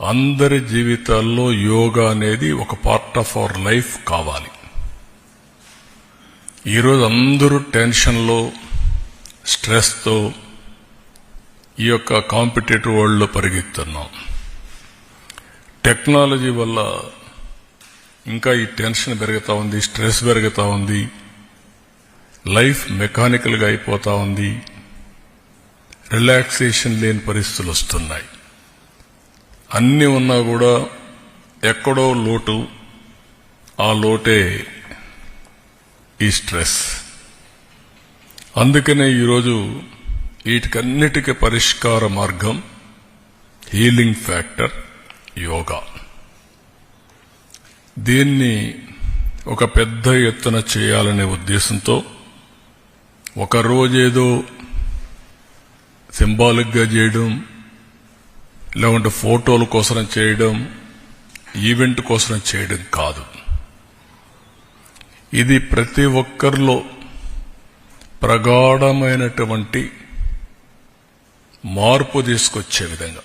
అందరి జీవితాల్లో యోగా అనేది ఒక పార్ట్ ఆఫ్ అవర్ లైఫ్ కావాలి. ఈరోజు అందరూ టెన్షన్లో స్ట్రెస్తో ఈ యొక్క కాంపిటేటివ్ వరల్డ్లో పరిగెత్తున్నాం. టెక్నాలజీ వల్ల ఇంకా ఈ టెన్షన్ పెరుగుతూ ఉంది స్ట్రెస్ పెరుగుతూ ఉంది లైఫ్ మెకానికల్గా అయిపోతూ ఉంది రిలాక్సేషన్ లేని పరిస్థితులు వస్తున్నాయి. అన్నీ ఉన్నా కూడా ఎక్కడో లోటు ఆ లోటే ఈ స్ట్రెస్. అందుకనే ఈరోజు వీటికన్నిటికీ పరిష్కార మార్గం హీలింగ్ ఫ్యాక్టర్ యోగా. దీన్ని ఒక పెద్ద ఎత్తున చేయాలనే ఉద్దేశంతో ఒకరోజేదో సింబాలిక్గా చేయడం లేకుంటే ఫోటోల కోసం చేయడం ఈవెంట్ కోసం చేయడం కాదు. ఇది ప్రతి ఒక్కరిలో ప్రగాఢమైనటువంటి మార్పు తీసుకొచ్చే విధంగా.